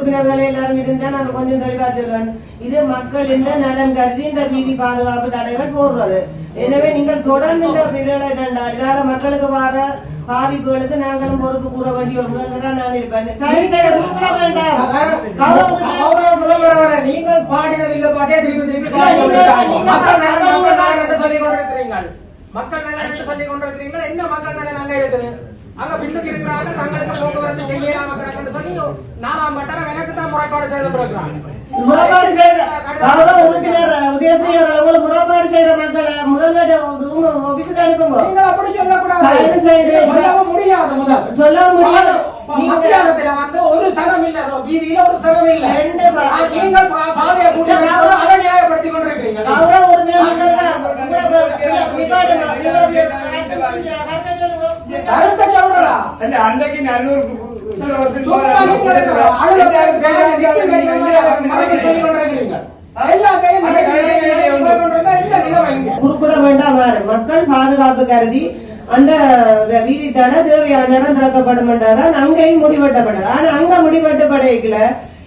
உறுப்பினர்கள் எல்லாரும் இருந்தா நான் கொஞ்சம் தெளிவா சொல்லுவேன் இது மக்களின் நலன் கருதி இந்த வீதி பாதுகாப்பு தடைகள் போடுறது. எனவே நீங்கள் தொடர்ந்து இந்த இதுகளை கண்டால் இதால மக்களுக்கு வர பாதிப்புகளுக்கு நாங்களும் பொறுப்பு கூற வேண்டிய முதல்வராக நான் இருப்பேன். நீங்கள் பாடின வில்ல பாட்டே திருப்பி திருப்பி சொல்லிக் கொண்டிருக்கிறீர்கள். மக்கள் நலன் என்று சொல்லிக் கொண்டிருக்கிறீர்கள். என்ன மக்கள் நலன் அங்க இருக்குது? அங்க பின்னுக்கு இருக்கிறார்கள் தங்களுக்கு போக்குவரத்து செய்யலாம் சொல்லி நாலாம் பட்டரம் முறைப்பாடு செய்திருக்கிறான் முறைப்பாடு செய்த மக்களை முதல்வர் ஆபீஸுக்கு அனுப்புங்க. அப்படி சொல்லக்கூடாது. சொல்லவும் முடியாது முதல். சொல்ல முடியாது. வந்து ஒரு சனம் இல்ல வீதியில மக்கள் பாதுகாப்பு கருதி அந்த வீதி தடை தேவையான நேரம் திறக்கப்படும் என்றால் அங்கேயும் முடிவெட்டப்படாது. ஆனா அங்க முடிவெட்டப்படையில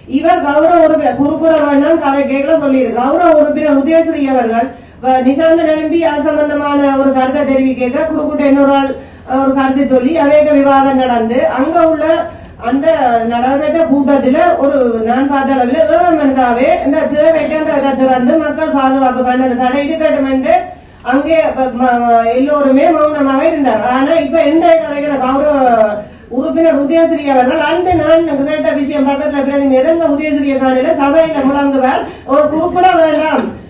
இவர் கௌரவ உறுப்பினர் குறிப்பிட வேண்டாம் கதை கேட்கல சொல்லியிருக்கு. கௌரவ உறுப்பினர் உதயசிறி அவர்கள் நிசாந்த நிசாந்தன் அது சம்பந்தமான ஒரு கருத்தை தெரிவிக்க குறுக்கிட்ட இன்னொரு ஆள் ஒரு கருத்தை சொல்லி அவேக விவாதம் நடந்து அங்க உள்ள அந்த நடைபெற்ற கூட்டத்துல ஒரு நான் பார்த்த அளவில் ஏழு மனிதாவே இந்த தேவைக்கு அந்த திறந்து மக்கள் பாதுகாப்புக்கான அந்த தடை இருக்கட்டும் என்று அங்கே எல்லோருமே மௌனமாக இருந்தார். ஆனா இப்ப எந்த கதைக்கிற கௌரவ உறுப்பினர் உதயசிரி அவர்கள் அன்று நான் கேட்ட விஷயம் பக்கத்துல பிரதி நெருங்க உதயசிரிய காலையில சபையில முழங்குவார் ஒரு குறிப்பிட வேண்டாம்.